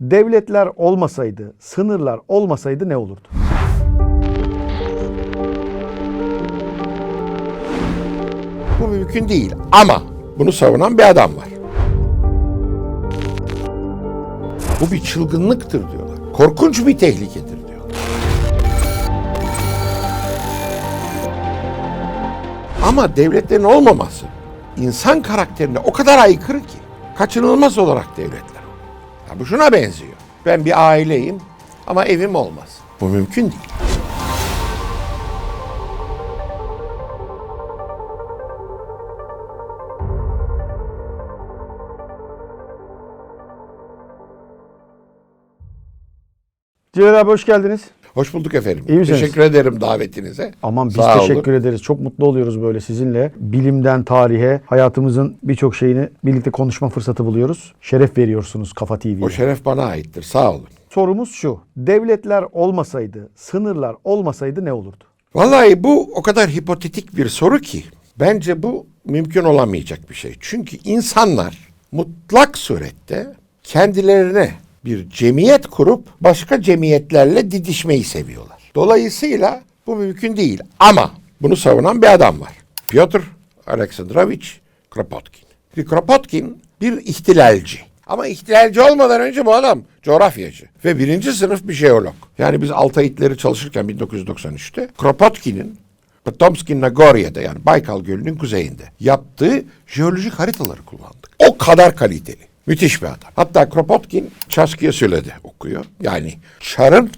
Devletler olmasaydı, sınırlar olmasaydı ne olurdu? Bu mümkün değil ama bunu savunan bir adam var. Bu bir çılgınlıktır diyorlar. Korkunç bir tehlikedir diyorlar. Ama devletlerin olmaması insan karakterine o kadar aykırı ki kaçınılmaz olarak devletler. Ya bu şuna benziyor. Ben bir aileyim ama evim olmaz. Bu mümkün değil. Celal abi hoş geldiniz. Hoş bulduk efendim. İyi misiniz? Teşekkür ederim davetinize. Aman biz Sağ olun. teşekkür ederiz. Çok mutlu oluyoruz böyle sizinle. Bilimden tarihe, hayatımızın birçok şeyini birlikte konuşma fırsatı buluyoruz. Şeref veriyorsunuz Kafa TV'ye. O şeref bana aittir. Sağ olun. Sorumuz şu. Devletler olmasaydı, sınırlar olmasaydı ne olurdu? Vallahi bu o kadar hipotetik bir soru ki bence bu mümkün olamayacak bir şey. Çünkü insanlar mutlak surette kendilerine bir cemiyet kurup başka cemiyetlerle didişmeyi seviyorlar. Dolayısıyla bu mümkün değil. Ama bunu savunan bir adam var. Piotr Alexandrovich Kropotkin. Şimdi Kropotkin bir ihtilalci. Ama ihtilalci olmadan önce bu adam coğrafyacı ve birinci sınıf bir jeolog. Yani biz Altayitleri çalışırken 1993'te Kropotkin'in Potomski Nagorya'da yani Baykal Gölü'nün kuzeyinde yaptığı jeolojik haritaları kullandık. O kadar kaliteli. Müthiş bir adam. Hatta Kropotkin Çaskıya söyledi okuyor. Yani Çar'ın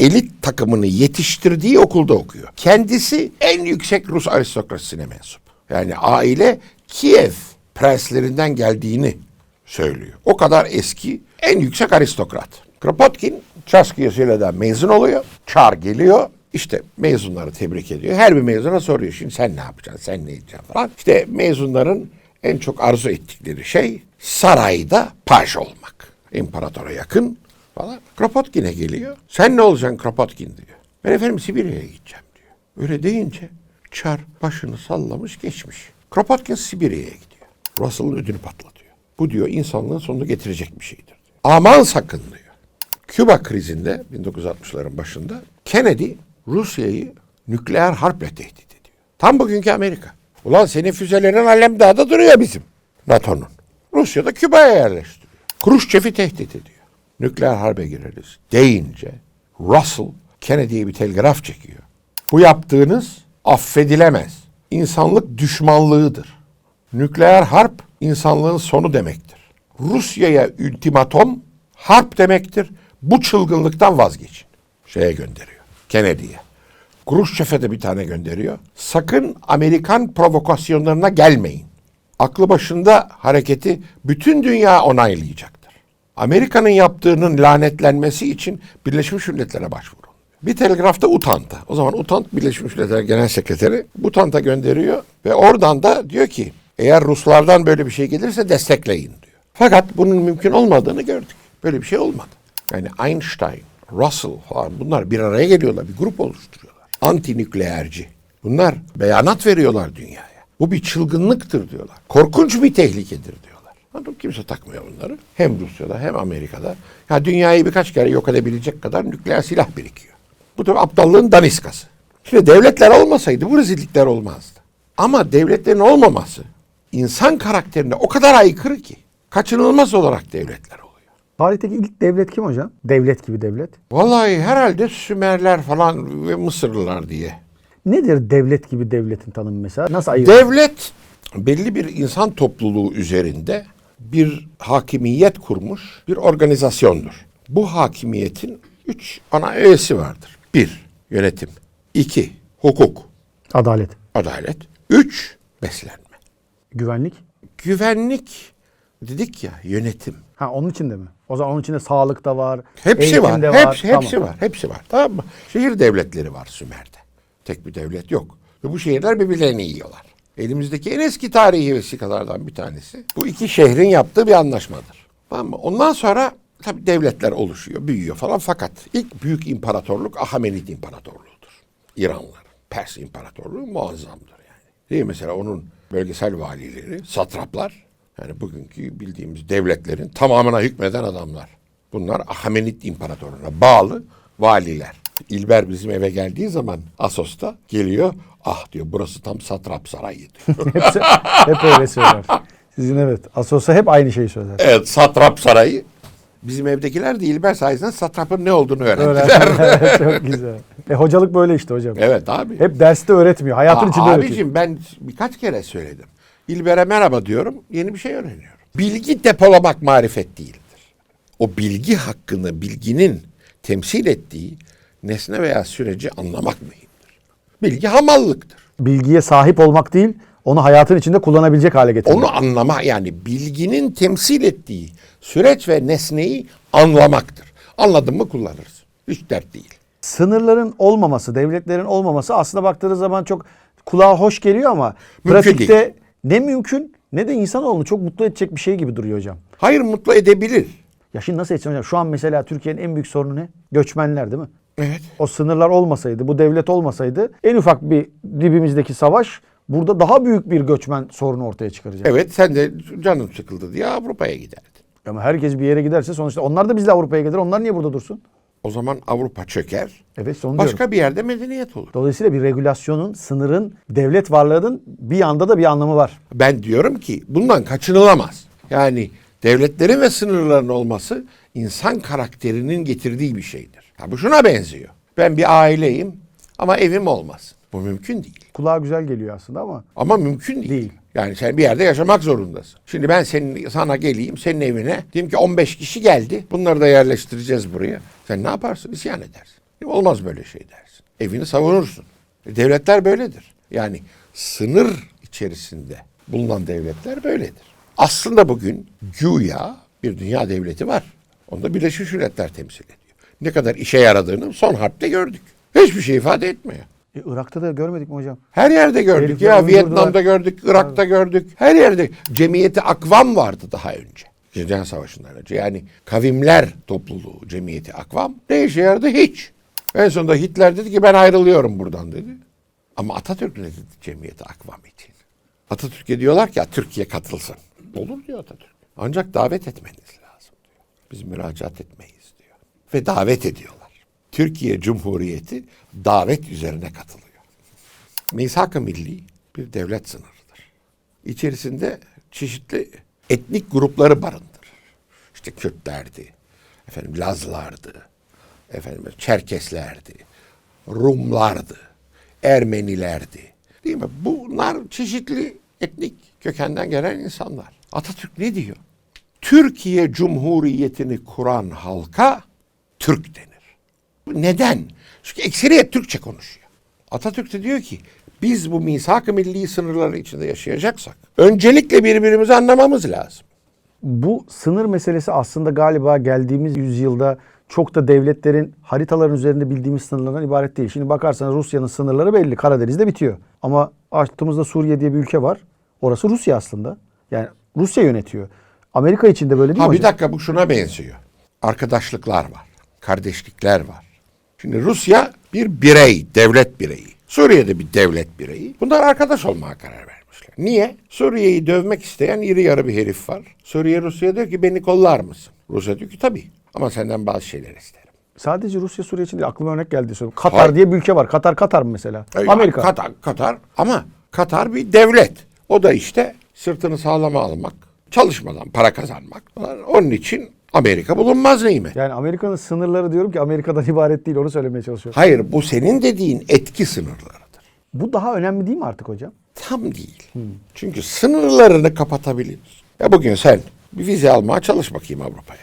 elit takımını yetiştirdiği okulda okuyor. Kendisi en yüksek Rus aristokrasisine mensup. Yani aile Kiev prenslerinden geldiğini söylüyor. O kadar eski en yüksek aristokrat. Kropotkin Çaskıya Söyle'den mezun oluyor. Çar geliyor. İşte mezunları tebrik ediyor. Her bir mezuna soruyor. Şimdi sen ne yapacaksın? Sen ne edeceksin falan. İşte mezunların en çok arzu ettikleri şey sarayda paj olmak. İmparatora yakın falan. Kropotkin'e geliyor. Sen ne olacaksın Kropotkin diyor. Ben efendim Sibirya'ya gideceğim diyor. Öyle deyince Çar başını sallamış geçmiş. Kropotkin Sibirya'ya gidiyor. Russell'ın ödünü patlatıyor. Bu diyor insanlığın sonunu getirecek bir şeydir. diyor. Aman sakın diyor. Küba krizinde 1960'ların başında Kennedy Rusya'yı nükleer harple tehdit ediyor. Tam bugünkü Amerika. Ulan senin füzelerin Alemdağ'da duruyor bizim. NATO'nun. Rusya da Küba'ya yerleştiriyor. Khrushchev'i tehdit ediyor. Nükleer harbe gireriz deyince Russell Kennedy'ye bir telgraf çekiyor. Bu yaptığınız affedilemez. İnsanlık düşmanlığıdır. Nükleer harp insanlığın sonu demektir. Rusya'ya ultimatom harp demektir. Bu çılgınlıktan vazgeçin. Şeye gönderiyor. Kennedy'ye. Khrushchev'e de bir tane gönderiyor. Sakın Amerikan provokasyonlarına gelmeyin. Aklı başında hareketi bütün dünya onaylayacaktır. Amerika'nın yaptığının lanetlenmesi için Birleşmiş Milletler'e başvurun. Bir telgrafta Utant'a. O zaman Utant Birleşmiş Milletler Genel Sekreteri Utant'a gönderiyor ve oradan da diyor ki eğer Ruslardan böyle bir şey gelirse destekleyin diyor. Fakat bunun mümkün olmadığını gördük. Böyle bir şey olmadı. Yani Einstein, Russell falan bunlar bir araya geliyorlar, bir grup oluşturuyorlar. Anti nükleerci. Bunlar beyanat veriyorlar dünyaya. Bu bir çılgınlıktır diyorlar. Korkunç bir tehlikedir diyorlar. Ama kimse takmıyor bunları. Hem Rusya'da hem Amerika'da. Ya dünyayı birkaç kere yok edebilecek kadar nükleer silah birikiyor. Bu tabii aptallığın daniskası. Şimdi devletler olmasaydı bu rezillikler olmazdı. Ama devletlerin olmaması insan karakterine o kadar aykırı ki kaçınılmaz olarak devletler oluyor. Tarihteki ilk devlet kim hocam? Devlet gibi devlet. Vallahi herhalde Sümerler falan ve Mısırlılar diye. Nedir devlet gibi devletin tanımı mesela? Nasıl ayırır? Devlet belli bir insan topluluğu üzerinde bir hakimiyet kurmuş bir organizasyondur. Bu hakimiyetin üç ana öğesi vardır. Bir, yönetim. iki hukuk, Adalet, adalet. Üç, beslenme. güvenlik. Güvenlik dedik ya yönetim. Ha onun içinde mi? O zaman onun içinde sağlık da var. Hepsi var. de Hepsi, hepsi Tamam. var. Hepsi var. Tamam mı? Şehir devletleri var Sümer'de. Tek bir devlet yok. Ve bu şehirler birbirlerini yiyorlar. Elimizdeki en eski tarihi vesikalardan bir tanesi. Bu iki şehrin yaptığı bir anlaşmadır. Tamam mı? Ondan sonra tabii devletler oluşuyor, büyüyor falan. Fakat ilk büyük imparatorluk Ahamenid İmparatorluğu'dur. İranlılar. Pers İmparatorluğu muazzamdır yani. Değil mi? Mesela onun bölgesel valileri, satraplar. Yani bugünkü bildiğimiz devletlerin tamamına hükmeden adamlar. Bunlar Ahamenit İmparatorluğu'na bağlı valiler. İlber bizim eve geldiği zaman Asos'ta geliyor. Ah diyor burası tam satrap sarayı diyor. Hepsi, hep öyle söyler. Sizin evet. Asos'a hep aynı şeyi söyler. evet satrap sarayı. Bizim evdekiler de İlber sayesinde satrapın ne olduğunu öğrendiler. Çok güzel. E hocalık böyle işte hocam. Evet abi. Hep derste öğretmiyor. Hayatın Aa, içinde öğretiyor. abicim ben birkaç kere söyledim. İlber'e merhaba diyorum. Yeni bir şey öğreniyorum. Bilgi depolamak marifet değildir. O bilgi hakkını, bilginin temsil ettiği nesne veya süreci anlamak mühimdir. Bilgi hamallıktır. Bilgiye sahip olmak değil, onu hayatın içinde kullanabilecek hale getirmek. Onu anlama yani bilginin temsil ettiği süreç ve nesneyi anlamaktır. Anladın mı kullanırız. Hiç dert değil. Sınırların olmaması, devletlerin olmaması aslında baktığınız zaman çok kulağa hoş geliyor ama Mümkün pratikte değil. Ne mümkün ne de insanoğlunu çok mutlu edecek bir şey gibi duruyor hocam. Hayır mutlu edebilir. Ya şimdi nasıl edeceksin hocam? Şu an mesela Türkiye'nin en büyük sorunu ne? Göçmenler değil mi? Evet. O sınırlar olmasaydı, bu devlet olmasaydı en ufak bir dibimizdeki savaş burada daha büyük bir göçmen sorunu ortaya çıkaracak. Evet sen de canın sıkıldı diye Avrupa'ya giderdin. Ama herkes bir yere giderse sonuçta onlar da bizle Avrupa'ya gelir. Onlar niye burada dursun? O zaman Avrupa çöker. Evet onu Başka diyorum. bir yerde medeniyet olur. Dolayısıyla bir regülasyonun, sınırın, devlet varlığının bir yanda da bir anlamı var. Ben diyorum ki bundan kaçınılamaz. Yani devletlerin ve sınırların olması insan karakterinin getirdiği bir şeydir. Ha, bu şuna benziyor. Ben bir aileyim ama evim olmaz. Bu mümkün değil. Kulağa güzel geliyor aslında ama Ama mümkün değil. Değil. Yani sen bir yerde yaşamak zorundasın. Şimdi ben senin sana geleyim senin evine. Diyeyim ki 15 kişi geldi. Bunları da yerleştireceğiz buraya. Sen ne yaparsın? İsyan edersin. Olmaz böyle şey dersin. Evini savunursun. E, Devletler böyledir. Yani sınır içerisinde bulunan devletler böyledir. Aslında bugün güya bir dünya devleti var. Onda Birleşmiş Milletler temsil ediyor. Ne kadar işe yaradığını son harpte gördük. Hiçbir şey ifade etmiyor. E, Irak'ta da görmedik mi hocam? Her yerde gördük Herifler ya. Vietnam'da gördük, Irak'ta gördük. Her yerde. Cemiyeti Akvam vardı daha önce. Dünya Savaşı'ndan önce. Yani kavimler topluluğu Cemiyeti Akvam. Ne işe yaradı? Hiç. En sonunda Hitler dedi ki ben ayrılıyorum buradan dedi. Ama Atatürk ne dedi Cemiyeti Akvam için? Atatürk'e diyorlar ki "Ya, Türkiye katılsın. Olur diyor Atatürk. Ancak davet etmeniz lazım diyor. Biz müracaat etmeyiz diyor. Ve davet ediyorlar. Türkiye Cumhuriyeti davet üzerine katılıyor. Misak-ı milli bir devlet sınırıdır. İçerisinde çeşitli etnik grupları barındırır. İşte Kürtlerdi, efendim Lazlardı, efendim Çerkeslerdi, Rumlardı, Ermenilerdi. Değil mi? Bunlar çeşitli etnik kökenden gelen insanlar. Atatürk ne diyor? Türkiye Cumhuriyeti'ni kuran halka Türk denir. Neden? Çünkü ekseriyet Türkçe konuşuyor. Atatürk de diyor ki biz bu misak-ı milli sınırları içinde yaşayacaksak öncelikle birbirimizi anlamamız lazım. Bu sınır meselesi aslında galiba geldiğimiz yüzyılda çok da devletlerin haritaların üzerinde bildiğimiz sınırlardan ibaret değil. Şimdi bakarsanız Rusya'nın sınırları belli. Karadeniz'de bitiyor. Ama açtığımızda Suriye diye bir ülke var. Orası Rusya aslında. Yani Rusya yönetiyor. Amerika için de böyle değil Ha mi bir hocam? dakika bu şuna benziyor. Arkadaşlıklar var, kardeşlikler var. Şimdi Rusya bir birey, devlet bireyi. Suriye'de bir devlet bireyi. Bunlar arkadaş olmaya karar vermişler. Niye? Suriye'yi dövmek isteyen iri yarı bir herif var. Suriye Rusya diyor ki beni kollar mısın? Rusya diyor ki tabii ama senden bazı şeyler isterim. Sadece Rusya Suriye için değil. Aklıma örnek geldi. söyleyeyim. Katar Hayır. diye bir ülke var. Katar Katar mı mesela? Ee, Amerika. Katar, Katar ama Katar bir devlet. O da işte sırtını sağlama almak, çalışmadan para kazanmak. Onun için Amerika bulunmaz nimet. Yani Amerika'nın sınırları diyorum ki Amerika'dan ibaret değil. Onu söylemeye çalışıyorum. Hayır bu senin dediğin etki sınırlarıdır. Bu daha önemli değil mi artık hocam? Tam değil. Çünkü sınırlarını kapatabiliriz. Ya bugün sen bir vize almaya çalış bakayım Avrupa'ya.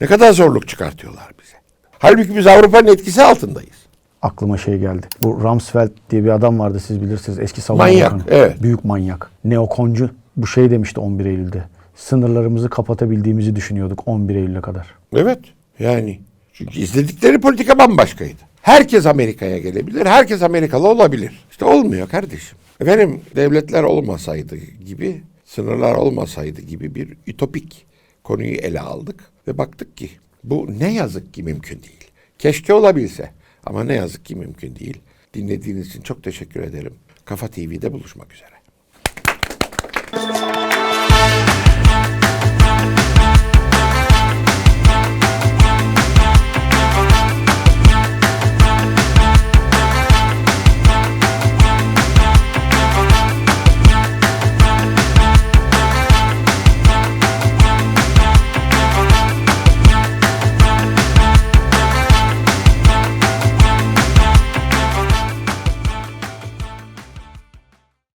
Ne kadar zorluk çıkartıyorlar bize. Halbuki biz Avrupa'nın etkisi altındayız. Aklıma şey geldi. Bu Rumsfeld diye bir adam vardı siz bilirsiniz. Eski savunma Manyak, bakanı. evet. Büyük manyak. Neokoncu. Bu şey demişti 11 Eylül'de. Sınırlarımızı kapatabildiğimizi düşünüyorduk 11 Eylül'e kadar. Evet. Yani çünkü izledikleri politika bambaşkaydı. Herkes Amerika'ya gelebilir, herkes Amerikalı olabilir. İşte olmuyor kardeşim. Efendim devletler olmasaydı gibi, sınırlar olmasaydı gibi bir ütopik konuyu ele aldık ve baktık ki bu ne yazık ki mümkün değil. Keşke olabilse ama ne yazık ki mümkün değil. Dinlediğiniz için çok teşekkür ederim. Kafa TV'de buluşmak üzere.